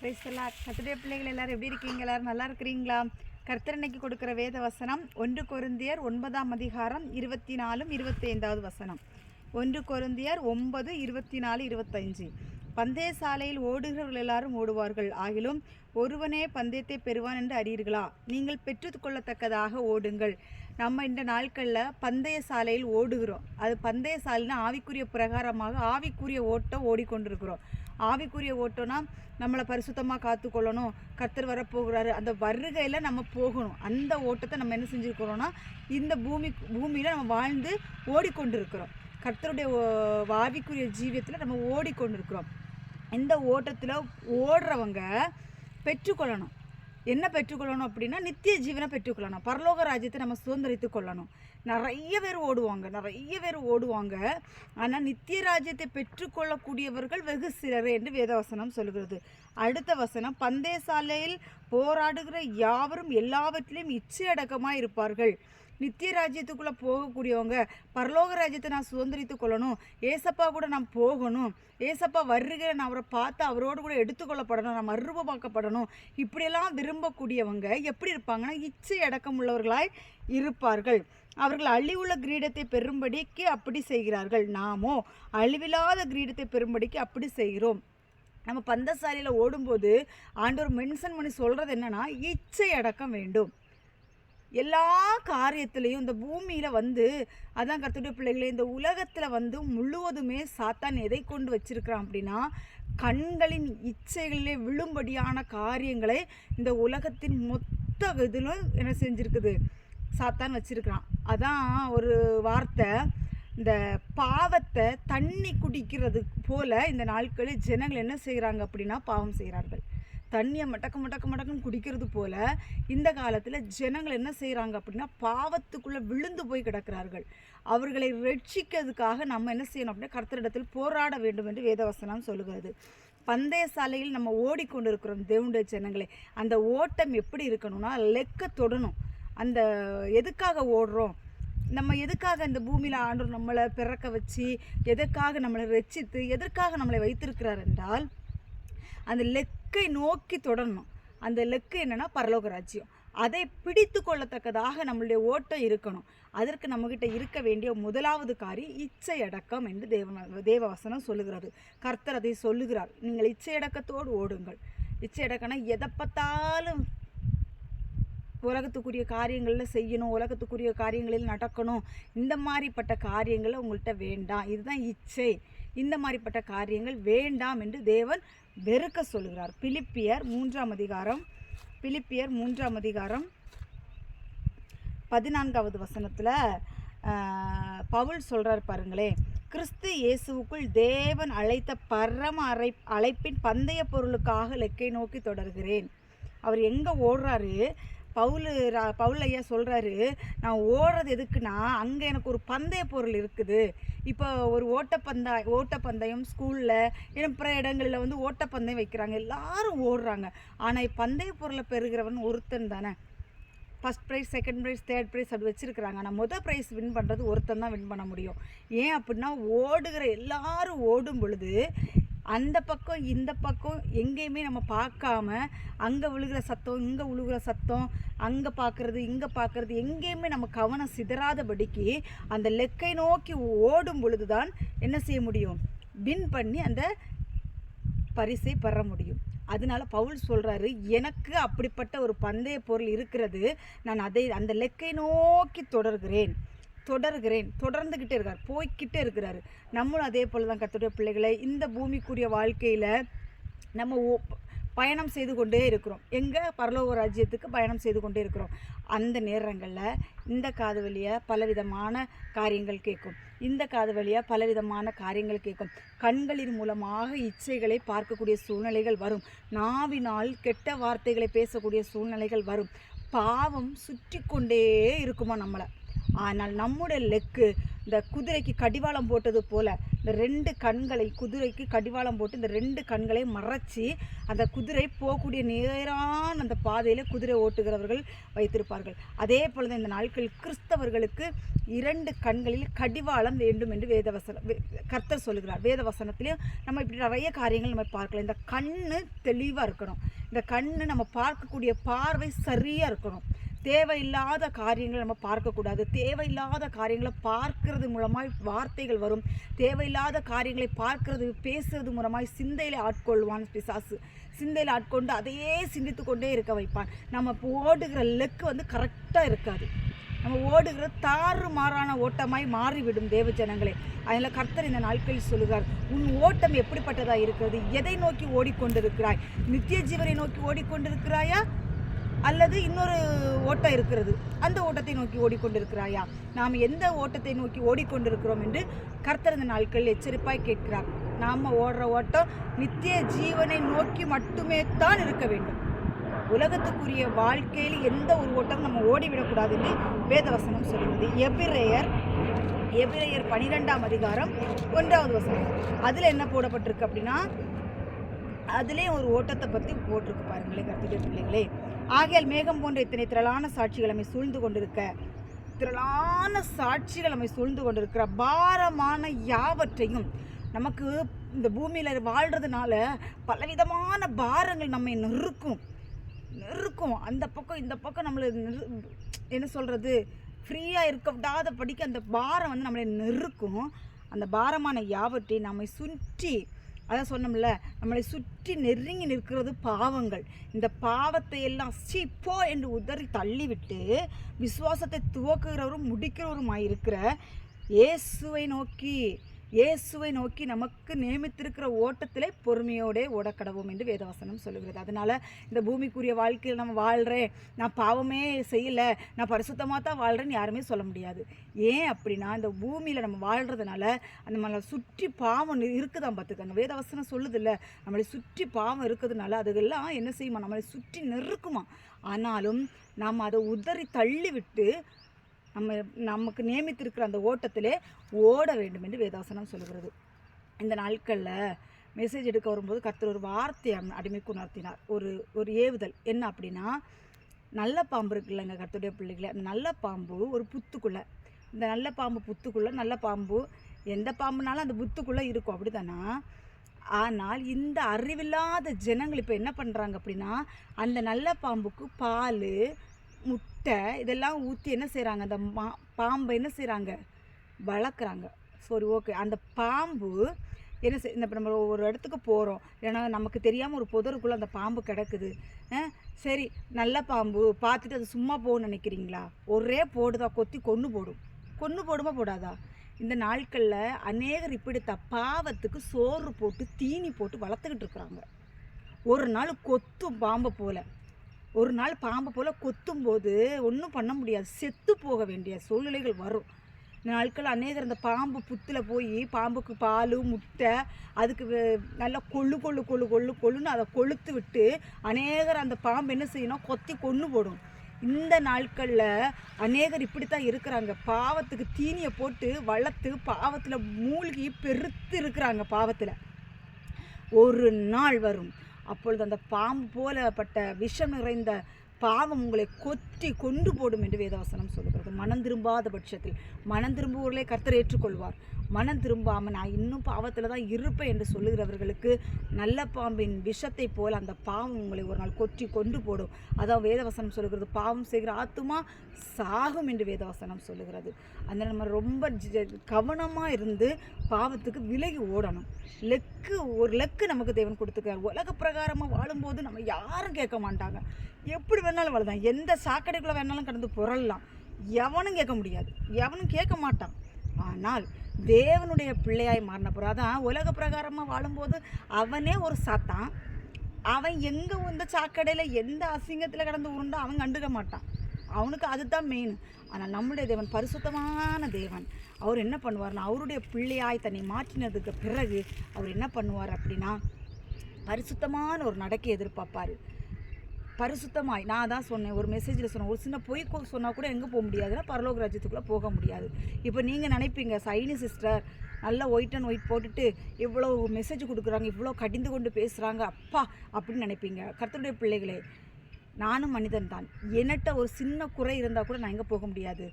Praise the Lord கத்துடைய பிள்ளைகள் எல்லாரும் எப்படி இருக்கீங்க? எல்லாரும் நல்லா இருக்கிறீங்களா? கர்த்தரனைக்கு கொடுக்குற வேத வசனம் ஒன்று கொருந்தியர் ஒன்பதாம் அதிகாரம் இருபத்தி நாலும் இருபத்தி ஐந்தாவது வசனம். ஒன்று கொருந்தியர் ஒன்பது இருபத்தி நாலு இருபத்தஞ்சு பந்தய சாலையில் ஓடுகிறவர்கள் எல்லாரும் ஓடுவார்கள். ஆகிலும் ஒருவனே பந்தயத்தை பெறுவான் என்று அறியீர்களா? நீங்கள் பெற்றுக்கொள்ளத்தக்கதாக ஓடுங்கள். நம்ம இந்த நாட்களில் பந்தய சாலையில் ஓடுகிறோம். அது பந்தய சாலைனா ஆவிக்குரிய பிரகாரமாக ஆவிக்குரிய ஓட்டம் ஓடிக்கொண்டிருக்கிறோம். ஆவிக்குரிய ஓட்டம்னா நம்மளை பரிசுத்தமாக காத்துக்கொள்ளணும். கர்த்தர் வரப்போகிறாரு. அந்த வருகையில் நம்ம போகணும். அந்த ஓட்டத்தை நம்ம என்ன செஞ்சுருக்கிறோன்னா இந்த பூமி பூமியில் நம்ம வாழ்ந்து ஓடிக்கொண்டிருக்கிறோம். கர்த்தருடைய ஓ- ஆவிக்குரிய ஜீவியத்தில் நம்ம ஓடிக்கொண்டிருக்கிறோம். இந்த ஓட்டத்தில் ஓடுறவங்க பெற்றுக்கொள்ளணும். என்ன பெற்றுக்கொள்ளணும் அப்படின்னா நித்திய ஜீவனை பெற்றுக்கொள்ளணும். பரலோக ராஜ்யத்தை நம்ம சுதந்திரித்து கொள்ளணும். நிறைய பேர் ஓடுவாங்க நிறைய பேர் ஓடுவாங்க. ஆனால் நித்திய ராஜ்யத்தை பெற்றுக்கொள்ளக்கூடியவர்கள் வெகு சிலர் என்று வேதவசனம் சொல்கிறது. அடுத்த வசனம் பந்தய சாலையில் போராடுகிற யாவரும் எல்லாவற்றிலும் இச்சையடக்கமாக இருப்பார்கள். நித்திய ராஜ்யத்துக்குள்ளே போகக்கூடியவங்க பரலோக ராஜ்யத்தை நான் சுதந்திரித்து கொள்ளணும் ஏசப்பா கூட நான் போகணும் ஏசப்பா வருகிற நான் அவரை பார்த்து அவரோடு கூட எடுத்துக்கொள்ளப்படணும் நான் மறுரூபமாக்கப்படணும் இப்படியெல்லாம் விரும்பக்கூடியவங்க எப்படி இருப்பாங்கன்னா இச்சை அடக்கம் உள்ளவர்களாய் இருப்பார்கள். அவர்கள் அழிவுள்ள கிரீடத்தை பெறும்படிக்கு அப்படி செய்கிறார்கள். நாமோ அழிவில்லாத கிரீடத்தை பெறும்படிக்கு அப்படி செய்கிறோம். நம்ம பந்தசாலையில் ஓடும்போது ஆண்டவர் மென்ஷன் பண்ணி சொல்கிறது என்னென்னா இச்சை அடக்கம் வேண்டும். எல்லா காரியத்திலையும் இந்த பூமியில் வந்து அதான் கற்றுடைய பிள்ளைகளே இந்த உலகத்தில் வந்து முழுவதுமே சாத்தான் எதை கொண்டு வச்சிருக்கிறான் அப்படின்னா கண்களின் இச்சைகளிலே விழும்படியான காரியங்களை இந்த உலகத்தின் மொத்த இதிலும் என்ன செஞ்சுருக்குது? சாத்தான் வச்சிருக்கிறான். அதான் ஒரு வார்த்தை இந்த பாவத்தை தண்ணி குடிக்கிறது போல இந்த நாட்களில் ஜனங்கள் என்ன செய்கிறாங்க அப்படின்னா பாவம் செய்கிறார்கள் தண்ணியை மட்டக்க மட்டக்க மட்டக்குன்னு குடிக்கிறது போல இந்த காலத்தில் ஜனங்கள் என்ன செய்கிறாங்க அப்படின்னா பாவத்துக்குள்ளே விழுந்து போய் கிடக்கிறார்கள். அவர்களை ரட்சிக்கிறதுக்காக நம்ம என்ன செய்யணும் அப்படின்னா கர்த்தரிடத்தில் போராட வேண்டும் என்று வேதவசனம் சொல்லுகிறது. பந்தய சாலையில் நம்ம ஓடிக்கொண்டிருக்கிறோம் தேவனுடைய ஜனங்களே. அந்த ஓட்டம் எப்படி இருக்கணும்னா லெக்க தொடணும். அந்த எதுக்காக ஓடுறோம்? நம்ம எதுக்காக இந்த பூமியில் ஆண்டவர் நம்மளை பிறக்க வச்சு எதற்காக நம்மளை ரட்சித்து எதற்காக நம்மளை வைத்திருக்கிறார் என்றால் அந்த லெக் லக்கை நோக்கி தொடரணும். அந்த லெக்கு என்னன்னா பரலோக ராஜ்யம். அதை பிடித்து கொள்ளத்தக்கதாக நம்மளுடைய ஓட்டம் இருக்கணும். அதற்கு நம்மக்கிட்ட இருக்க வேண்டிய முதலாவது காரியம் இச்சை அடக்கம் என்று தேவ தேவவசனம் சொல்லுகிறது. கர்த்தர் அதை சொல்லுகிறார். நீங்கள் இச்சை அடக்கத்தோடு ஓடுங்கள். இச்சை அடக்கம்னா எதை பார்த்தாலும் உலகத்துக்குரிய காரியங்களில் செய்யணும் உலகத்துக்குரிய காரியங்களில் நடக்கணும். இந்த மாதிரிப்பட்ட காரியங்களை உங்கள்கிட்ட வேண்டாம். இதுதான் இச்சை. இந்த மாதிரிப்பட்ட காரியங்கள் வேண்டாம் என்று தேவன் வெறுக்க சொல்கிறார் பிலிப்பியர் மூன்றாம் அதிகாரம் பிலிப்பியர் மூன்றாம் அதிகாரம் பதினான்காவது வசனத்தில் பவுல் சொல்கிறார் பாருங்களே கிறிஸ்து இயேசுவுக்குள் தேவன் அழைத்த பரம அரை அழைப்பின் பந்தய பொருளுக்காக லெக்கை நோக்கி தொடர்கிறேன். அவர் எங்கே ஓடுறாரு? பவுல் ரா- பவுல் ஐயா சொல்கிறாரு நான் ஓடுறது எதுக்குன்னா அங்கே எனக்கு ஒரு பந்தய பொருள் இருக்குது. இப்போ ஒரு ஓட்டப்பந்தய ஓட்டப்பந்தயம் ஸ்கூலில் இன்னும் பிற இடங்களில் வந்து ஓட்டப்பந்தயம் வைக்கிறாங்க. எல்லாரும் ஓடுறாங்க. ஆனால் பந்தய பொருளை பெறுகிறவன் ஒருத்தன் தானே. First prize second prize third prize அப்படி வச்சுருக்குறாங்க. ஆனால் மொதல் ப்ரைஸ் வின் பண்ணுறது ஒருத்தன் தான் வின் பண்ண முடியும். ஏன் அப்படின்னா ஓடுகிற எல்லாரும் ஓடும் பொழுது அந்த பக்கம் இந்த பக்கம் எங்கேயுமே நம்ம பார்க்காம அங்கே விழுகிற சத்தம் இங்கே விழுகிற சத்தம் அங்கே பார்க்குறது இங்கே பார்க்குறது எங்கேயுமே நம்ம கவனம் சிதறாதபடிக்கு அந்த லெக்கை நோக்கி ஓடும் பொழுது தான் என்ன செய்ய முடியும்? வின் பண்ணி அந்த பரிசை பெற முடியும். அதனால பவுல் சொல்கிறாரு எனக்கு அப்படிப்பட்ட ஒரு பந்தய பொருள் இருக்கிறது. நான் அதை அந்த லெக்கை நோக்கி தொடர்கிறேன். தொடர்கிறேன். தொடர்ந்துக்கிட்டே இருக்கார். போய்க்கிட்டே இருக்கிறாரு. நம்மளும் அதே போல் தான் கத்துடைய பிள்ளைகளை இந்த பூமிக்குரிய வாழ்க்கையில் நம்ம ஓ- பயணம் செய்து கொண்டே இருக்கிறோம். எங்கே? பரலோக ராஜ்யத்துக்கு பயணம் செய்து கொண்டே இருக்கிறோம். அந்த நேரங்களில் இந்த காது வழியாக பலவிதமான காரியங்கள் கேட்கும். இந்த காது வழியாக பலவிதமான காரியங்கள் கேட்கும். கண்களின் மூலமாக இச்சைகளை பார்க்கக்கூடிய சூழ்நிலைகள் வரும். நாவினால் கெட்ட வார்த்தைகளை பேசக்கூடிய சூழ்நிலைகள் வரும். பாவம் சுற்றி கொண்டே இருக்குமா நம்மளை? ஆனால் நம்முடைய லெக்கு இந்த குதிரைக்கு கடிவாளம் போட்டது போல இந்த ரெண்டு கண்களை குதிரைக்கு கடிவாளம் போட்டு இந்த ரெண்டு கண்களை மறைச்சி அந்த குதிரை போகக்கூடிய நேரான அந்த பாதையில் குதிரை ஓட்டுகிறவர்கள் வைத்திருப்பார்கள். அதே போல தான் இந்த நாட்கள் கிறிஸ்தவர்களுக்கு இரண்டு கண்களில் கடிவாளம் வேண்டும் என்று வேதவசனம் வே- கர்த்தர் சொல்லுகிறார். வேதவசனத்திலையும் நம்ம இப்படி நிறைய காரியங்கள் நம்ம பார்க்கலாம். இந்த கண்ணு தெளிவாக இருக்கணும். இந்த கண்ணு நம்ம பார்க்கக்கூடிய பார்வை சரியாக இருக்கணும். தேவையில்லாத காரியங்களை நம்ம பார்க்கக்கூடாது. தேவையில்லாத காரியங்களை பார்க்கறது மூலமாய் வார்த்தைகள் வரும். தேவையில்லாத காரியங்களை பார்க்கறது பேசுறது மூலமாய் சிந்தையில் ஆட்கொள்வான் பிசாசு. சிந்தையில் ஆட்கொண்டு அதையே சிந்தித்து கொண்டே இருக்க வைப்பான். நம்ம இப்போ ஓடுகிற லெக்கு வந்து கரெக்டாக இருக்காது. நம்ம ஓடுகிற தாறு மாறான ஓட்டமாய் மாறிவிடும் தேவ ஜனங்களே. அதில் கர்த்தர் இந்த நாட்களில் சொல்லுகிறார் உன் ஓட்டம் எப்படிப்பட்டதாக இருக்கிறது? எதை நோக்கி ஓடிக்கொண்டிருக்கிறாய்? நித்திய ஜீவனை நோக்கி ஓடிக்கொண்டிருக்கிறாயா? அல்லது இன்னொரு ஓட்டம் இருக்கிறது. அந்த ஓட்டத்தை நோக்கி ஓடிக்கொண்டிருக்கிறாயா? நாம் எந்த ஓட்டத்தை நோக்கி ஓடிக்கொண்டிருக்கிறோம் என்று கர்த்தர் இந்த நாட்களில் எச்சரிப்பாய் கேட்கிறார். நாம் ஓடுற ஓட்டம் நித்திய ஜீவனை நோக்கி மட்டுமே தான் இருக்க வேண்டும். உலகத்துக்குரிய வாழ்க்கையில் எந்த ஒரு ஓட்டம் நம்ம ஓடிவிடக்கூடாதுன்னு வேதவசனம் சொல்கிறது எபிரேயர் எபிரேயர் பனிரெண்டாம் அதிகாரம் ஒன்றாவது வசனம். அதில் என்ன போடப்பட்டிருக்கு அப்படின்னா அதுலேயும் ஒரு ஓட்டத்தை பற்றி போட்டிருக்கு பாருங்களேன் கருத்துடைய பிள்ளைங்களே ஆகையால் மேகம் போன்ற இத்தனை திரளான சாட்சிகள் நம்மை சூழ்ந்து கொண்டிருக்க திரளான சாட்சிகள் நம்மை சூழ்ந்து கொண்டிருக்கிற பாரமான யாவற்றையும் நமக்கு இந்த பூமியில் வாழ்கிறதுனால பலவிதமான பாரங்கள் நம்மை நெருக்கும். நெருக்கும். அந்த பக்கம் இந்த பக்கம் நம்மளை என்ன சொல்கிறது ஃப்ரீயாக இருக்க விடாத படிக்க அந்த பாரம் வந்து நம்மளை நெருக்கும். அந்த பாரமான யாவற்றை நம்மை சுற்றி அதான் சொன்னோம்ல நம்மளை சுற்றி நெருங்கி நிற்கிறது பாவங்கள். இந்த பாவத்தை எல்லாம் சீப்போ என்று உதறி தள்ளிவிட்டு விசுவாசத்தை துவக்குகிறவரும் முடிக்கிறவருமாய் இருக்கிற இயேசுவை நோக்கி இயேசுவை நோக்கி நமக்கு நியமித்திருக்கிற ஓட்டத்திலே பொறுமையோடே ஓடக்கடவோம் என்று வேதவசனம் சொல்லுகிறது. அதனால இந்த பூமிக்குரிய வாழ்க்கையில் நம்ம வாழ்கிறேன் நான் பாவமே செய்யலை நான் பரிசுத்தமாக தான் வாழ்கிறேன்னு யாருமே சொல்ல முடியாது. ஏன் அப்படின்னா இந்த பூமியில் நம்ம வாழ்கிறதுனால அந்த நம்மளை சுற்றி பாவம் இருக்குதான் பார்த்துக்கோங்க. வேதவசனம் சொல்லுதில்ல நம்மளை சுற்றி பாவம் இருக்கிறதுனால அதுக்கெல்லாம் என்ன செய்யுமா? நம்மளை சுற்றி நெருக்குமா? ஆனாலும் நாம் அதை உதறி தள்ளி விட்டு நம்ம நமக்கு நியமித்திருக்கிற அந்த ஓட்டத்திலே ஓட வேண்டும் என்று வேதாசனம் சொல்கிறது இந்த நாட்களில் மெசேஜ் எடுக்க வரும்போது கர்த்தர் ஒரு வார்த்தை அடிமைக்கு உணர்த்தினார். ஒரு ஒரு ஏவுதல். என்ன அப்படின்னா நல்ல பாம்பு இருக்கு இல்லைங்க கர்த்தருடைய பிள்ளைகளை? அந்த நல்ல பாம்பு ஒரு புத்துக்குள்ளே. இந்த நல்ல பாம்பு புத்துக்குள்ளே நல்ல பாம்பு எந்த பாம்புனாலும் அந்த புத்துக்குள்ளே இருக்கும். அப்படி தானா ஆனால் இந்த அறிவில்லாத ஜனங்கள் இப்போ என்ன பண்ணுறாங்க அப்படின்னா அந்த நல்ல பாம்புக்கு பால் முட்டை இதெல்லாம் ஊற்றி என்ன செய்கிறாங்க அந்த மா பாம்பை என்ன செய்கிறாங்க வளர்க்குறாங்க. சரி ஓகே. அந்த பாம்பு என்ன செய் இந்த நம்ம ஒரு இடத்துக்கு போகிறோம் ஏன்னா நமக்கு தெரியாமல் ஒரு புதருக்குள்ளே அந்த பாம்பு கிடக்குது. சரி நல்ல பாம்பு பார்த்துட்டு அது சும்மா போகணும்னு நினைக்கிறீங்களா? ஒரே போடுதா கொத்தி கொன்று போடும். கொன்று போடுமா போடாதா? இந்த நாட்களில் அநேகர் இப்படித்த பாவத்துக்கு சோறு போட்டு தீனி போட்டு வளர்த்துக்கிட்டு இருக்கிறாங்க. ஒரு நாள் கொத்தும் பாம்பை போல. ஒரு நாள் பாம்பு போல் கொத்தும் போது ஒன்றும் பண்ண முடியாது. செத்து போக வேண்டிய சூழ்நிலைகள் வரும். நாட்கள் அநேகர் அந்த பாம்பு புத்தில் போய் பாம்புக்கு பால் முட்டை அதுக்கு நல்லா கொள்ளு கொள்ளு கொள்ளு கொள்ளு கொள்ளுன்னு அதை கொளுத்து விட்டு அநேகர் அந்த பாம்பு என்ன செய்யணும் கொத்தி கொன்று போடும். இந்த நாட்களில் அநேகர் இப்படித்தான் இருக்கிறாங்க. பாவத்துக்கு தீனியை போட்டு வளர்த்து பாவத்தில் மூழ்கி பெருத்து இருக்கிறாங்க பாவத்தில். ஒரு நாள் வரும். அப்பொழுது அந்த பாம்பு போலப்பட்ட விஷம் நிறைந்த பாவம் உங்களை கொத்தி கொண்டு போடும் என்று வேதவசனம் சொல்லுகிறது. மனம் திரும்பாத பட்சத்தில் மனம் திரும்புவர்களே கர்த்தர் ஏற்றுக்கொள்வார். மனம் திரும்பாமல் நான் இன்னும் பாவத்தில் தான் இருப்பேன் என்று சொல்லுகிறவர்களுக்கு நல்ல பாம்பின் விஷத்தை போல் அந்த பாவம் உங்களை ஒரு நாள் கொற்றி கொண்டு போடும். அதான் வேதவசனம் சொல்லுகிறது. பாவம் செய்கிற ஆத்துமா சாகும் என்று வேதவசனம் சொல்லுகிறது. அந்த நம்ம ரொம்ப கவனமாக இருந்து பாவத்துக்கு விலகி ஓடணும். லெக்கு ஒரு லெக்கு நமக்கு தேவன் கொடுத்துருக்காரு. உலக பிரகாரமாக வாழும்போது நம்ம யாரும் கேட்க மாட்டாங்க. எப்படி வேணாலும் வாழலாம் எந்த சாக்கடைக்குள்ளே வேணாலும் கடந்து புரளலாம். எவனும் கேட்க முடியாது. எவனும் கேட்க மாட்டான். ஆனால் தேவனுடைய பிள்ளையாய் மாறின பிறகு அதான் உலக பிரகாரமாக வாழும்போது அவனே ஒரு சாத்தான். அவன் எங்கே இந்த சாக்கடையில் எந்த அசிங்கத்தில் கடந்து உருண்டோ அவன் கண்டுக்க மாட்டான். அவனுக்கு அதுதான் மெயின் ஆனால் நம்முடைய தேவன் பரிசுத்தமான தேவன். அவர் என்ன பண்ணுவார்னா அவருடைய பிள்ளையாய் தன்னை மாற்றினதுக்கு பிறகு அவர் என்ன பண்ணுவார் அப்படின்னா பரிசுத்தமான ஒரு நடக்கை எதிர்பார்ப்பார். பரிசுத்தமாய். நான் தான் சொன்னேன் ஒரு மெசேஜில் சொன்னேன். ஒரு சின்ன பொய் சொன்னால் கூட எங்கே போக முடியாதுன்னா பரலோக ராஜ்யத்துக்குள்ளே போக முடியாது. இப்போ நீங்கள் நினைப்பீங்க சைனி சிஸ்டர் நல்லா ஒயிட் அண்ட் ஒயிட் போட்டுட்டு இவ்வளோ மெசேஜ் கொடுக்குறாங்க இவ்வளோ கடிந்து கொண்டு பேசுகிறாங்க அப்பா அப்படின்னு நினைப்பீங்க. கர்த்தருடைய பிள்ளைகளே நானும் மனிதன் தான். என்னட்ட ஒரு சின்ன குறை இருந்தால் கூட நான் எங்கே போக முடியாது?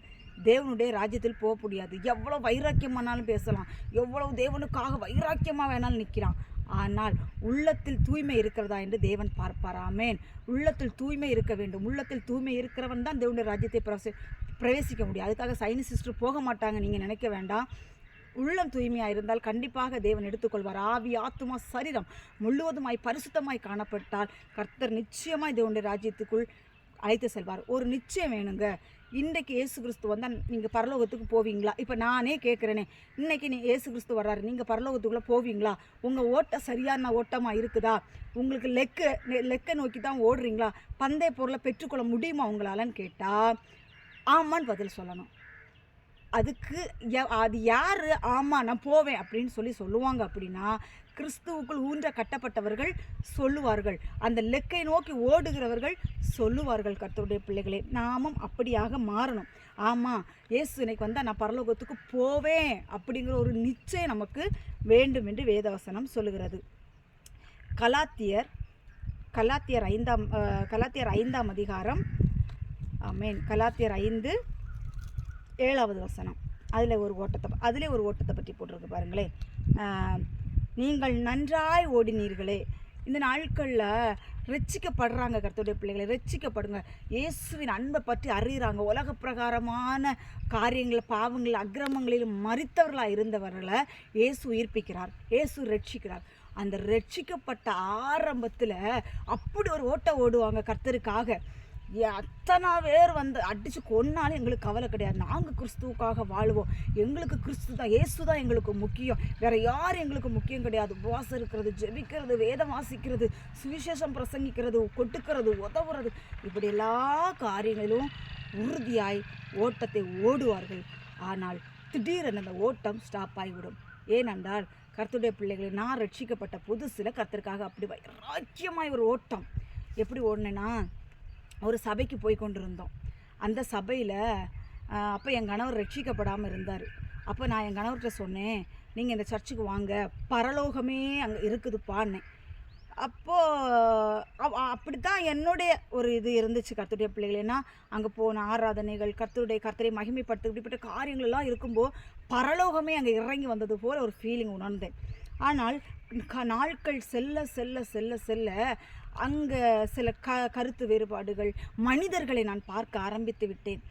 தேவனுடைய ராஜ்யத்தில் போக முடியாது. எவ்வளோ வைராக்கியமானாலும் பேசலாம். எவ்வளோ தேவனுக்காக வைராக்கியமாக வேணாலும் நிற்கிறான் ஆனால் உள்ளத்தில் தூய்மை இருக்கிறதா என்று தேவன் பார்ப்பாராமேன் உள்ளத்தில் தூய்மை இருக்க வேண்டும். உள்ளத்தில் தூய்மை இருக்கிறவன் தான் தேவனுடைய ராஜ்யத்தை பிரவேசி பிரவேசிக்க முடியும். அதுக்காக சைனி சிஸ்டர் போக மாட்டாங்க. நீங்கள் நினைக்க வேண்டாம். உள்ளம் தூய்மையாக இருந்தால் கண்டிப்பாக தேவன் எடுத்துக்கொள்வார். ஆவி ஆத்துமா சரீரம் முழுவதுமாய் பரிசுத்தமாய் காணப்பட்டால் கர்த்தர் நிச்சயமாய் தேவனுடைய ராஜ்யத்துக்குள் அழைத்து செல்வார். ஒரு நிச்சயம் வேணுங்க. இன்றைக்கு ஏசு கிறிஸ்து வந்தால் நீங்கள் பரலோகத்துக்கு போவீங்களா? இப்போ நானே கேட்குறேனே இன்னைக்கு நீ ஏசு கிறிஸ்து வர்றாரு நீங்கள் பரலோகத்துக்குள்ளே போவீங்களா? உங்கள் ஓட்டம் சரியான ஓட்டமாக இருக்குதா? உங்களுக்கு லெக்க லெக்கை நோக்கி தான் ஓடுறீங்களா? பந்தய பொருளை பெற்றுக்கொள்ள முடியுமா உங்களாலன்னு கேட்டால் ஆமான்னு பதில் சொல்லணும். அதுக்கு அது யார்? ஆமாம் நான் போவேன் அப்படின்னு சொல்லி சொல்லுவாங்க அப்படின்னா கிறிஸ்துவுக்குள் ஊன்ற கட்டப்பட்டவர்கள் சொல்லுவார்கள். அந்த லெக்கை நோக்கி ஓடுகிறவர்கள் சொல்லுவார்கள் கர்த்தருடைய பிள்ளைகளே. நாமும் அப்படியாக மாறணும். ஆமாம் இயேசு இன்னைக்கு வந்தால் நான் பரலோகத்துக்கு போவேன் அப்படிங்கிற ஒரு நிச்சயம் நமக்கு வேண்டும் என்று வேதவசனம் சொல்லுகிறது. கலாத்தியர் கலாத்தியர் ஐந்தாம் கலாத்தியர் ஐந்தாம் அதிகாரம். மீன் கலாத்தியர் ஐந்து ஏழாவது வசனம். அதில் ஒரு ஓட்டத்தை அதிலே ஒரு ஓட்டத்தை பற்றி போட்டிருக்கு பாருங்களேன். நீங்கள் நன்றாய் ஓடினீர்களே. இந்த நாட்களில் ரட்சிக்கப்படுறாங்க கர்த்தருடைய பிள்ளைகளை ரட்சிக்கப்படுங்க. இயேசுவின் அன்பை பற்றி அறிகிறாங்க. உலக பிரகாரமான காரியங்கள் பாவங்கள் அக்கிரமங்களிலும் மறித்தவர்களாக இருந்தவர்களை இயேசு உயிர்ப்பிக்கிறார். இயேசு ரட்சிக்கிறார். அந்த ரட்சிக்கப்பட்ட ஆரம்பத்தில் அப்படி ஒரு ஓட்ட ஓடுவாங்க கர்த்தருக்காக. அத்தனை பேர் வந்து அடித்து கொன்னாலும் எங்களுக்கு கவலை கிடையாது. நாங்கள் கிறிஸ்துவுக்காக வாழ்வோம். எங்களுக்கு கிறிஸ்து தான் ஏசு தான் எங்களுக்கு முக்கியம். வேற யாரும் எங்களுக்கு முக்கியம் கிடையாது. உபவாசம் இருக்கிறது ஜெபிக்கிறது வேதம் வாசிக்கிறது சுவிசேஷம் பிரசங்கிக்கிறது கொட்டுக்கிறது உதவுறது. இப்படி எல்லா காரியங்களிலும் உறுதியாய் ஓட்டத்தை ஓடுவார்கள். ஆனால் திடீரென அந்த ஓட்டம் ஸ்டாப் ஆகிவிடும். ஏனென்றால் கர்த்தருடைய பிள்ளைகளை நான் ரட்சிக்கப்பட்ட புதுசில் கர்த்தருக்காக அப்படி வைராக்கியமாய் ஒரு ஓட்டம். எப்படி ஓடினேன்னா ஒரு சபைக்கு போய் கொண்டிருந்தோம். அந்த சபையில் அப்போ என் கணவர் ரட்சிக்கப்படாமல் இருந்தார். அப்போ நான் என் கணவர்கிட்ட சொன்னேன் நீங்கள் இந்த சர்ச்சுக்கு வாங்க பரலோகமே அங்கே இருக்குதுப்பான்னேன் அப்போது அப்படி தான் என்னுடைய ஒரு இது இருந்துச்சு கர்த்தருடைய பிள்ளைகளேன்னா அங்கே போன ஆராதனைகள் கர்த்தருடைய கர்த்தரை மகிமைப்படுத்து இப்படிப்பட்ட காரியங்கள்லாம் இருக்கும்போது பரலோகமே அங்கே இறங்கி வந்தது போல் ஒரு ஃபீலிங் உணர்ந்தேன். ஆனால் க- நாட்கள் செல்ல செல்ல செல்ல செல்ல அங்கே சில க கருத்து வேறுபாடுகள் மனிதர்களை நான் பார்க்க ஆரம்பித்து விட்டேன்.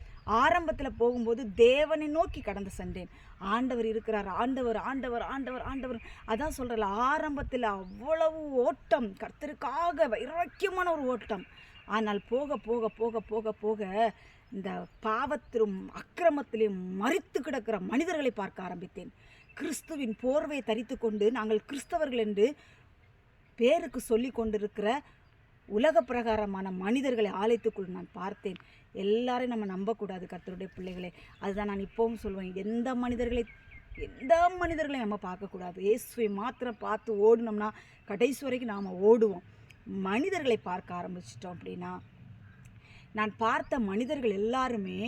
ஆரம்பத்தில் போகும்போது தேவனை நோக்கி கடந்து சென்றேன். ஆண்டவர் இருக்கிறார் ஆண்டவர் ஆண்டவர் ஆண்டவர் ஆண்டவர். அதான் சொல்கிறல ஆரம்பத்தில் அவ்வளவு ஓட்டம் கர்த்தருக்காக வைராக்கியமான ஒரு ஓட்டம். ஆனால் போக போக போக போக போக இந்த பாவத்திலும் அக்கிரமத்திலும் மறித்து கிடக்கிற மனிதர்களை பார்க்க ஆரம்பித்தேன். கிறிஸ்துவின் போர்வை தரித்து கொண்டு நாங்கள் கிறிஸ்தவர்கள் என்று பேருக்கு சொல்லி கொண்டிருக்கிற உலக பிரகாரமான மனிதர்களை ஆலயத்துக்குள் நான் பார்த்தேன். எல்லாரையும் நம்ம நம்பக்கூடாது கர்த்தருடைய பிள்ளைகளை. அதுதான் நான் இப்போவும் சொல்லுவேன் எந்த மனிதர்களை எந்த மனிதர்களையும் நம்ம பார்க்கக்கூடாது. இயேசுவை மாத்திரம் பார்த்து ஓடினோம்னா கடைசி வரைக்கும் நாம் ஓடுவோம். மனிதர்களை பார்க்க ஆரம்பிச்சிட்டோம் அப்படின்னா நான் பார்த்த மனிதர்கள் எல்லாருமே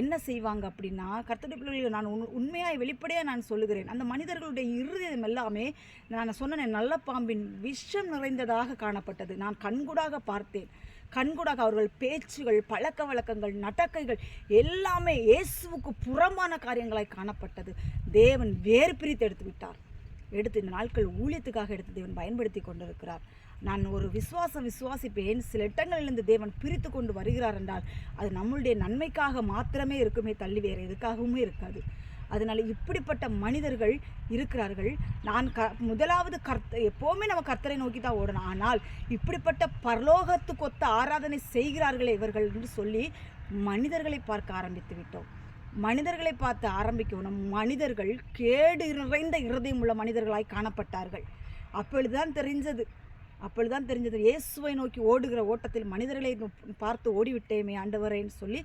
என்ன செய்வாங்க அப்படின்னா கர்த்தருடைய நான் உண் உண்மையாக வெளிப்படையாக நான் சொல்லுகிறேன். அந்த மனிதர்களுடைய இருதயம் எல்லாமே நான் சொன்னேன் நல்ல பாம்பின் விஷம் நிறைந்ததாக காணப்பட்டது. நான் கண்கூடாக பார்த்தேன். கண்கூடாக அவர்கள் பேச்சுகள் பழக்க வழக்கங்கள் நடக்கைகள் எல்லாமே இயேசுவுக்கு புறமான காரியங்களாய் காணப்பட்டது. தேவன் வேறு பிரித்து எடுத்து விட்டார் எடுத்து இந்த நாட்கள் ஊழியத்துக்காக எடுத்து தேவன் பயன்படுத்தி கொண்டிருக்கிறார். நான் ஒரு விசுவாசம் விசுவாசிப்பேன். சில இடங்களிலிருந்து தேவன் பிரித்து கொண்டு வருகிறார் என்றால் அது நம்மளுடைய நன்மைக்காக மாத்திரமே இருக்குமே தள்ளி வேறு எதுக்காகவுமே இருக்காது. அதனால இப்படிப்பட்ட மனிதர்கள் இருக்கிறார்கள். நான் க முதலாவது கர்த்த எப்போவுமே நம்ம கர்த்தரை நோக்கி தான் ஓடணும். ஆனால் இப்படிப்பட்ட பரலோகத்துக்கு ஒத்த ஆராதனை செய்கிறார்களே இவர்கள் என்று சொல்லி மனிதர்களை பார்க்க ஆரம்பித்து விட்டோம். மனிதர்களை பார்த்து ஆரம்பிக்கணும். மனிதர்கள் கேடு நிறைந்த இருதயம் உள்ள மனிதர்களாய் காணப்பட்டார்கள். அப்பொழுதுதான் தெரிஞ்சது அப்பொழுதுதான் தெரிஞ்சது இயேசுவை நோக்கி ஓடுகிற ஓட்டத்தில் மனிதர்களை பார்த்து ஓடிவிட்டேமே ஆண்டவரேன்னு சொல்லி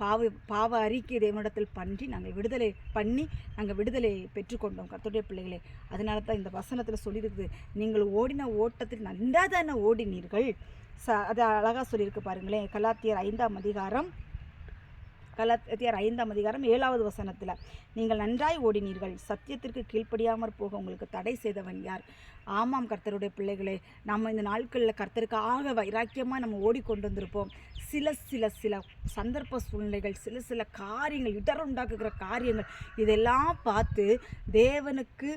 பாவ பாவ அறிக்கை தேவனிடத்தில் பண்ணி நாங்கள் விடுதலை பண்ணி நாங்கள் விடுதலை பெற்றுக்கொண்டோம். கத்துடைய பிள்ளைகளே அதனால தான் இந்த வசனத்தில் சொல்லியிருக்குது நீங்கள் ஓடின ஓட்டத்தில் நன்றாக தானே ஓடினீர்கள். ச அது அழகாக சொல்லியிருக்கு பாருங்களேன் கலாத்தியர் ஐந்தாம் அதிகாரம் கலாத்தியர் ஐந்தாம் அதிகாரம் ஏழாவது வசனத்தில் நீங்கள் நன்றாய் ஓடினீர்கள் சத்தியத்திற்கு கீழ்ப்படியாமற் போக உங்களுக்கு தடை செய்தவன் யார்? ஆமாம் கர்த்தருடைய பிள்ளைகளே நம்ம இந்த நாட்களில் கர்த்தருக்காக வைராக்கியமாக நம்ம ஓடிக்கொண்டு வந்திருப்போம். சில சில சில சந்தர்ப்ப சூழ்நிலைகள் சில சில காரியங்கள் இடர் உண்டாக்குகிற காரியங்கள் இதெல்லாம் பார்த்து தேவனுக்கு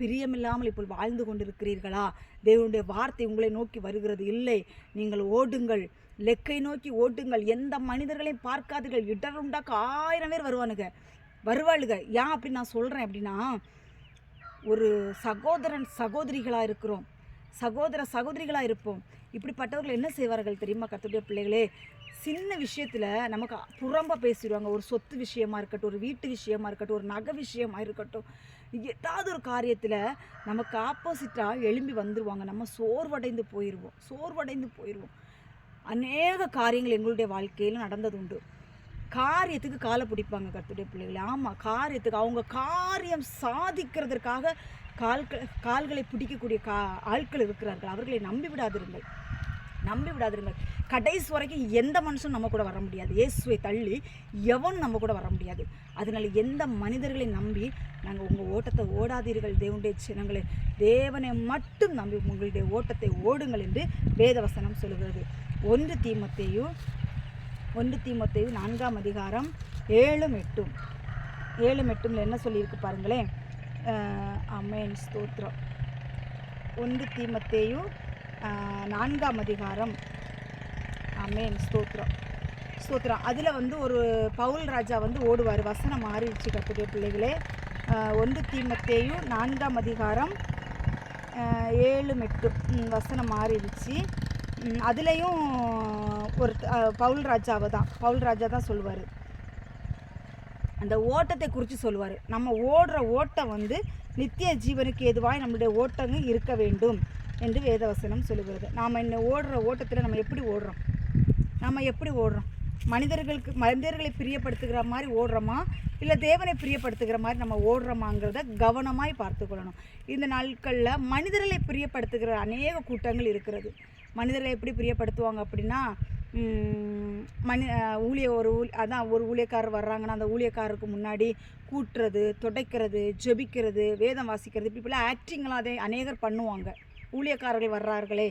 பிரியமில்லாமல் இப்போ வாழ்ந்து கொண்டிருக்கிறீர்களா? தேவனுடைய வார்த்தை உங்களை நோக்கி வருகிறது இல்லை. நீங்கள் ஓடுங்கள் லெக்கை நோக்கி ஓட்டுங்கள். எந்த மனிதர்களையும் பார்க்காதீர்கள். இடருண்டாக்க ஆயிரம் பேர் வருவானுங்க. வருவாளுங்க. ஏன் அப்படி நான் சொல்கிறேன் அப்படின்னா ஒரு சகோதரன் சகோதரிகளாக இருக்கிறோம். சகோதர சகோதரிகளாக இருப்போம். இப்படிப்பட்டவர்கள் என்ன செய்வார்கள் தெரியுமா கத்துடைய பிள்ளைகளே? சின்ன விஷயத்தில் நமக்கு புறம்பாக பேசிடுவாங்க. ஒரு சொத்து விஷயமா இருக்கட்டும் ஒரு வீட்டு விஷயமா இருக்கட்டும் ஒரு நகை விஷயமா இருக்கட்டும். ஏதாவது ஒரு காரியத்தில் நமக்கு ஆப்போசிட்டாக எழும்பி வந்துடுவாங்க நம்ம சோர்வடைந்து போயிடுவோம் சோர்வடைந்து போயிடுவோம் அநேக காரியங்கள் எங்களுடைய வாழ்க்கையில் நடந்தது உண்டு காரியத்துக்கு காலை பிடிப்பாங்க கத்துடைய பிள்ளைகளை. ஆமாம் காரியத்துக்கு அவங்க காரியம் சாதிக்கிறதற்காக கால்கள் கால்களை பிடிக்கக்கூடிய கா ஆட்கள் இருக்கிறார்கள். அவர்களை நம்பி விடாதிருங்கள். நம்பி விடாதிருங்கள். கடைசி வரைக்கும் எந்த மனுஷனும் நம்ம கூட வர முடியாது. இயேசுவை தள்ளி எவனும் நம்ம கூட வர முடியாது. அதனால் எந்த மனிதர்களை நம்பி நாங்கள் உங்கள் ஓட்டத்தை ஓடாதீர்கள். தேவனுடைய சின்னங்களே தேவனை மட்டும் நம்பி உங்களுடைய ஓட்டத்தை ஓடுங்கள் என்று வேதவசனம் சொல்கிறது ஒன்று தீமத்தையும் ஒன்று தீமத்தையும் நான்காம் அதிகாரம் ஏழும் எட்டும். ஏழும் எட்டும்ல என்ன சொல்லியிருக்கு பாருங்களேன்? அஹ் அமேன் ஸ்தோத்திரம். ஒன்று தீமத்தையும் நான்காம் அதிகாரம். அமேன் ஸ்தோத்திரம். ஸ்தோத்திரம். அதில் வந்து ஒரு பவுல் ராஜா வந்து ஓடுவார். வசனம் மாறிடுச்சு கத்துடைய பிள்ளைகளே. ஒன்று தீமத்தையும் நான்காம் அதிகாரம் ஏழு எட்டு வசனம் மாறிடுச்சு. அதுலேயும் ஒரு பவுல் ராஜாவை தான். பவுல் ராஜா தான் சொல்லுவார். அந்த ஓட்டத்தை குறித்து சொல்லுவார். நம்ம ஓடுற ஓட்டம் வந்து நித்திய ஜீவனுக்கு எதுவாய் நம்மளுடைய ஓட்டங்கள் இருக்க வேண்டும் என்று வேதவசனம் சொல்லுகிறது. நாம் இன்னும் ஓடுற ஓட்டத்தில் நம்ம எப்படி ஓடுறோம்? நம்ம எப்படி ஓடுறோம்? மனிதர்களுக்கு மனிதர்களை பிரியப்படுத்துகிற மாதிரி ஓடுறோமா? இல்லை தேவனை பிரியப்படுத்துகிற மாதிரி நம்ம ஓடுறோமாங்கிறத கவனமாய் பார்த்துக்கொள்ளணும் இந்த நாட்களில் மனிதர்களை பிரியப்படுத்துகிற அநேக கூட்டங்கள் இருக்கிறது. மனிதர்களை எப்படி பிரியப்படுத்துவாங்க அப்படின்னா மனி ஊழிய ஒரு ஊழ் அதான் ஒரு ஊழியக்காரர் வர்றாங்கன்னா அந்த ஊழியக்காரருக்கு முன்னாடி கூட்டுறது துடைக்கிறது ஜெபிக்கிறது வேதம் வாசிக்கிறது இப்படி இப்படிலாம் ஆக்டிங்லாம் அதை அநேகர் பண்ணுவாங்க. ஊழியக்காரர்கள் வர்றார்களே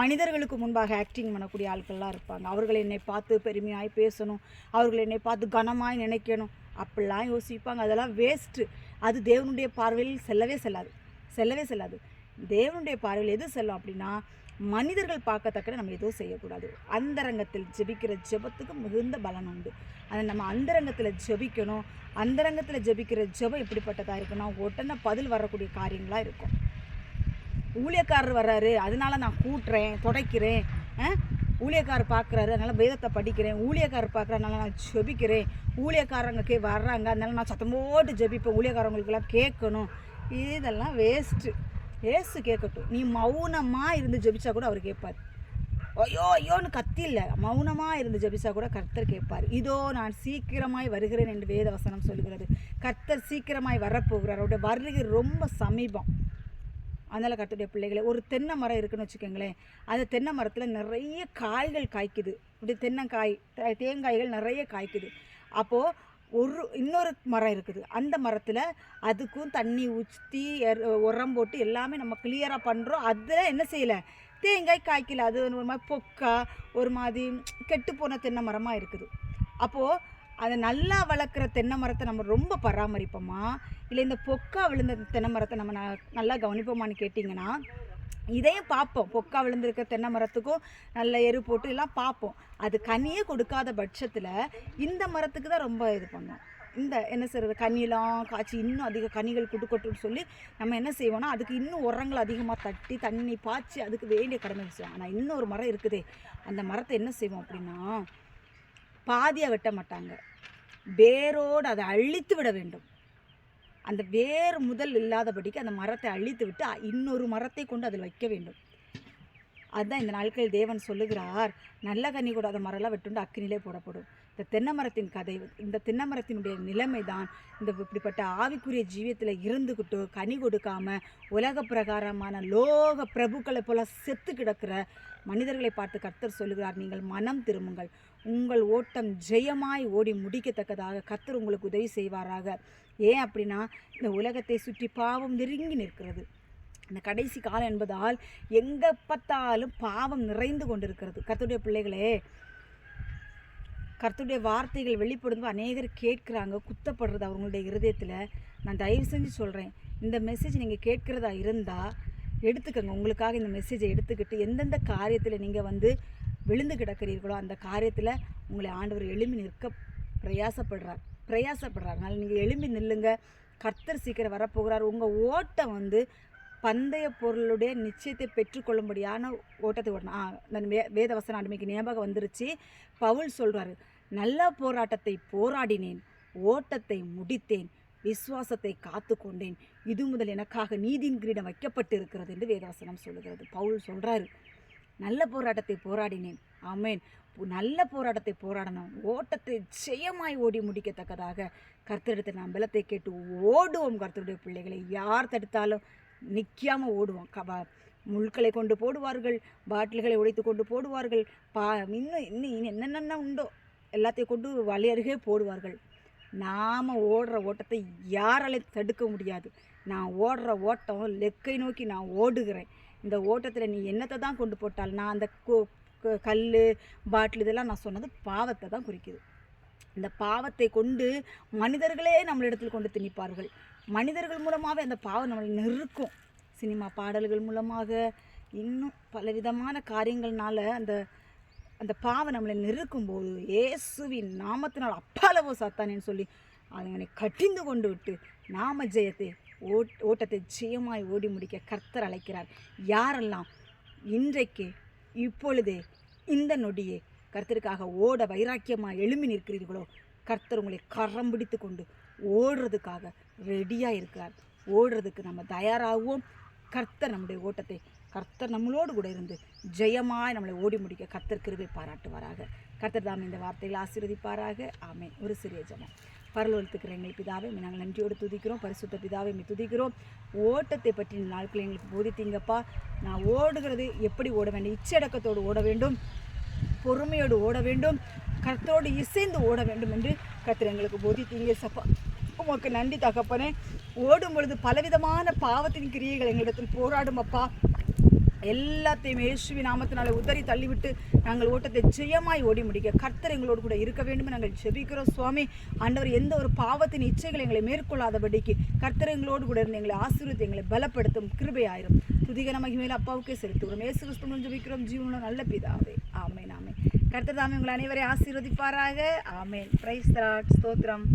மனிதர்களுக்கு முன்பாக ஆக்டிங் பண்ணக்கூடிய ஆட்கள்லாம் இருப்பாங்க. அவர்கள் என்னை பார்த்து பெருமையாய் பேசணும் அவர்கள் என்னை பார்த்து கனமாய் நினைக்கணும் அப்படிலாம் யோசிப்பாங்க. அதெல்லாம் வேஸ்ட்டு அது தேவனுடைய பார்வையில் செல்லவே செல்லாது. செல்லவே செல்லாது. தேவனுடைய பார்வையில் எது செல்லும் அப்படின்னா மனிதர்கள் பார்க்கத்தக்க நம்ம எதுவும் செய்யக்கூடாது. அந்தரங்கத்தில் ஜெபிக்கிற ஜெபத்துக்கு மிகுந்த பலன் உண்டு. அதை நம்ம அந்தரங்கத்தில் ஜெபிக்கணும். அந்தரங்கத்தில் ஜெபிக்கிற ஜெபம் எப்படிப்பட்டதாக இருக்குன்னா உடனே பதில் வரக்கூடிய காரியங்களாக இருக்கும். ஊழியக்காரர் வர்றாரு அதனால நான் கூட்டுறேன் துடைக்கிறேன் ஆ? ஊழியக்காரர் பார்க்குறாரு அதனால் வேதத்தை படிக்கிறேன். ஊழியக்காரர் பார்க்குறதுனால நான் ஜெபிக்கிறேன். ஊழியக்காரங்க கே வர்றாங்க அதனால நான் சத்தம் போட்டு ஜெபிப்பேன். ஊழியக்காரங்களுக்கெல்லாம் கேட்கணும். இதெல்லாம் வேஸ்ட்டு ஏசு கேட்கட்டும். நீ மௌனமாக இருந்து ஜெபிச்சா கூட அவர் கேட்பார். ஐயோ ஐயோன்னு கத்தி இல்லை மௌனமாக இருந்து ஜெபிச்சா கூட கர்த்தர் கேட்பார். இதோ நான் சீக்கிரமாய் வருகிறேன் என்று வேதவசனம் சொல்லுகிறது கர்த்தர் சீக்கிரமாய் வரப்போகிறார். அவருடைய வருகை ரொம்ப சமீபம். அதனால் கர்த்தருடைய பிள்ளைகளை ஒரு தென்னை மரம் இருக்குன்னு வச்சுக்கோங்களேன். அந்த தென்னை மரத்தில் நிறைய காய்கள் காய்க்குது. இப்படி தென்னங்காய் தேங்காய்கள் நிறைய காய்க்குது. அப்போது ஒரு இன்னொரு மரம் இருக்குது. அந்த மரத்தில் அதுக்கும் தண்ணி ஊற்றி உரம் போட்டு எல்லாமே நம்ம கிளியராக பண்ணுறோம் அதில் என்ன செய்யலை? தேங்காய் காய்க்கல. அது ஒரு மாதிரி பொக்கா ஒரு மாதிரி கெட்டு போன தென்னை மரமாக இருக்குது. அப்போது அதை நல்லா வளர்க்குற தென்னை மரத்தை நம்ம ரொம்ப பராமரிப்போமா? இல்லை இந்த பொக்கா விழுந்த தென்னை மரத்தை நம்ம ந- நல்லா கவனிப்போமான்னு கேட்டிங்கன்னா இதையும் பார்ப்போம். பொக்கா விழுந்திருக்க தென்னை மரத்துக்கும் நல்ல எரு போட்டு எல்லாம் பார்ப்போம். அது கனியே கொடுக்காத பட்சத்தில் இந்த மரத்துக்கு தான் ரொம்ப இது பண்ணோம். இந்த என்ன செய்கிறது கனியெல்லாம் காய்ச்சி இன்னும் அதிக கனிகள் கொடுக்கட்டும்னு சொல்லி நம்ம என்ன செய்வோம்னா அதுக்கு இன்னும் உரங்கள் அதிகமாக தட்டி தண்ணி பாய்ச்சி அதுக்கு வேண்டிய கடமை செய்வோம் ஆனால் இன்னொரு மரம் இருக்குதே. அந்த மரத்தை என்ன செய்வோம் அப்படின்னா பாதியாக வெட்ட மாட்டாங்க. வேரோடு அதை அழித்து விட வேண்டும். அந்த வேறு முதல் இல்லாதபடிக்கு அந்த மரத்தை அழித்து விட்டு இன்னொரு மரத்தை கொண்டு அதில் வைக்க வேண்டும். அதுதான் இந்த நாட்களில் தேவன் சொல்லுகிறார். நல்ல கனி கூடாத மரம்லாம் வெட்டுண்டு அக்கினிலே போடப்படும். இந்த தென்னை மரத்தின் கதை இந்த தென்னை மரத்தினுடைய நிலைமை தான் இந்த இப்படிப்பட்ட ஆவிக்குரிய ஜீவியத்தில் இருந்துக்கிட்டு கனி கொடுக்காம உலக பிரகாரமான லோக பிரபுக்களை போல செத்து கிடக்கிற மனிதர்களை பார்த்து கர்த்தர் சொல்லுகிறார் நீங்கள் மனம் திரும்புங்கள். உங்கள் ஓட்டம் ஜெயமாய் ஓடி முடிக்கத்தக்கதாக கர்த்தர் உங்களுக்கு உதவி செய்வாராக. ஏன் அப்படின்னா இந்த உலகத்தை சுற்றி பாவம் நெருங்கி நிற்கிறது. இந்த கடைசி காலம் என்பதால் எங்கே பார்த்தாலும் பாவம் நிறைந்து கொண்டிருக்கிறது. கத்துடைய பிள்ளைகளே கர்த்தருடைய வார்த்தைகள் வெளிப்படும் அநேகர் கேட்குறாங்க குத்தப்படுறது அவங்களுடைய இருதயத்தில். நான் தயவு செஞ்சு சொல்கிறேன் இந்த மெசேஜ் நீங்கள் கேட்குறதா இருந்தால் எடுத்துக்கோங்க. உங்களுக்காக இந்த மெசேஜை எடுத்துக்கிட்டு எந்தெந்த காரியத்தில் நீங்கள் வந்து விழுந்து கிடக்கிறீர்களோ அந்த காரியத்தில் உங்களை ஆண்டவர் எழும்பி நிற்க பிரயாசப்படுறார். பிரயாசப்படுறாங்க. அதனால் நீங்கள் எழும்பி நில்லுங்க. கர்த்தர் சீக்கிரம் வரப்போகிறார். உங்கள் ஓட்டம் வந்து பந்தய பொருளுடைய நிச்சயத்தை பெற்றுக்கொள்ளும்படியான ஓட்டத்தை ஓடணும். ஆ நான் வே வேதவசன அடிமைக்கு ஞாபகம் வந்துருச்சு. பவுல் சொல்கிறாரு நல்ல போராட்டத்தை போராடினேன். ஓட்டத்தை முடித்தேன். விசுவாசத்தை காத்து கொண்டேன் இது முதல் எனக்காக நீதியின் கிரீடம் வைக்கப்பட்டு இருக்கிறது என்று வேதவசனம் சொல்லுகிறது. பவுல் சொல்கிறாரு நல்ல போராட்டத்தை போராடினேன். ஆமேன். நல்ல போராட்டத்தை போராடணும் ஓட்டத்தை ஜெயமாய் ஓடி முடிக்கத்தக்கதாக கர்த்தரிடத்தில் நாம் பலத்தை கேட்டு ஓடுவோம். கர்த்தருடைய பிள்ளைகளை யார் தடுத்தாலும் நிற்காமல் ஓடுவோம். கபா முள்களை கொண்டு போடுவார்கள் பாட்டில்களை உடைத்து கொண்டு போடுவார்கள். பா இன்னும் இன்னும் இன்னும் என்னென்ன உண்டோ எல்லாத்தையும் கொண்டு வழி அருகே போடுவார்கள். நாம் ஓடுற ஓட்டத்தை யாராலையும் தடுக்க முடியாது. நான் ஓடுற ஓட்டம் லெக்கை நோக்கி நான் ஓடுகிறேன். இந்த ஓட்டத்தில் நீ என்னத்தை தான் கொண்டு போட்டால்? நான் அந்த கல் பாட்டில் இதெல்லாம் நான் சொன்னது பாவத்தை தான் குறிக்குது. இந்த பாவத்தை கொண்டு மனிதர்களே நம்மளிடத்தில் கொண்டு திணிப்பார்கள். மனிதர்கள் மூலமாகவே அந்த பாவம் நம்மளை நெருக்கும். சினிமா பாடல்கள் மூலமாக இன்னும் பலவிதமான காரியங்கள்னால அந்த அந்த பாவம் நம்மளை நெருக்கும்போது இயேசுவின் நாமத்தினால் அப்பாலவோ சாத்தானேன்னு சொல்லி அதனை கட்டிந்து கொண்டு விட்டு நாம ஜெயத்தை ஓட் ஓட்டத்தை ஜெயமாய் ஓடி முடிக்க கர்த்தர் அழைக்கிறார். யாரெல்லாம் இன்றைக்கு இப்பொழுதே இந்த நொடியே கர்த்தருக்காக ஓட வைராக்கியமாக எழும்பி நிற்கிறீர்களோ கர்த்தர் உங்களை கரம் பிடித்து கொண்டு ஓடுறதுக்காக ரெடியாக இருக்கிறார். ஓடுறதுக்கு நம்ம தயாராகுவோம். கர்த்தர் நம்முடைய ஓட்டத்தை கர்த்தர் நம்மளோடு கூட இருந்து ஜெயமாய் நம்மளை ஓடி முடிக்க கர்த்தர் கிருபை பாராட்டுவாராக. கர்த்தர் தாம் இந்த வார்த்தையில் ஆசீர்வதிப்பாராக. ஆமே ஒரு சிறிய ஜனம் பரலோகத்துக்கு எங்கள் பிதாவை நாங்கள் நன்றியோடு துதிக்கிறோம் பரிசுத்த பிதாவை உம்மை துதிக்கிறோம். ஓட்டத்தை பற்றி நாட்கள் எங்களுக்கு போதித்தீங்கப்பா. நான் ஓடுகிறது எப்படி ஓட வேண்டும்? இச்சடக்கத்தோடு ஓட வேண்டும் பொறுமையோடு ஓட வேண்டும் கர்த்தரோடு இசைந்து ஓட வேண்டும் என்று கர்த்தர் எங்களுக்கு போதித்தீங்க சப்பா. உமக்கு நன்றி தகப்பனே. ஓடும் பொழுது பலவிதமான பாவத்தின் கிரியைகள் எங்களிடத்தில் போராடும் அப்பா. எல்லாத்தையும் இயேசுவி நாமத்தினால உதறி தள்ளிவிட்டு நாங்கள் ஓட்டத்தை ஜெயமாய் ஓடி முடிக்க கர்த்தர் எங்களோடு கூட இருக்க வேண்டும் நாங்கள் செபிக்கிறோம் சுவாமி ஆண்டவர் எந்த ஒரு பாவத்தின் இச்சைகள் எங்களை மேற்கொள்ளாதபடிக்கு கர்த்தர் எங்களோடு கூட இருந்து எங்களை ஆசீர்வதி எங்களை பலப்படுத்தும் கிருபையாயிரும். துதிகன மகிமையில் அப்பாவுக்கே செலுத்துகிறோம். ஏசு கிறிஸ்துவனும் ஜெபிக்கிறோம். ஜீவனும் நல்ல பிதாவே. ஆமேன் ஆமேன். கர்த்தர் தாமே உங்களை அனைவரையும் ஆசீர்வதிப்பாராக. ஆமேன். பிரைஸ் ஸ்தோத்திரம்.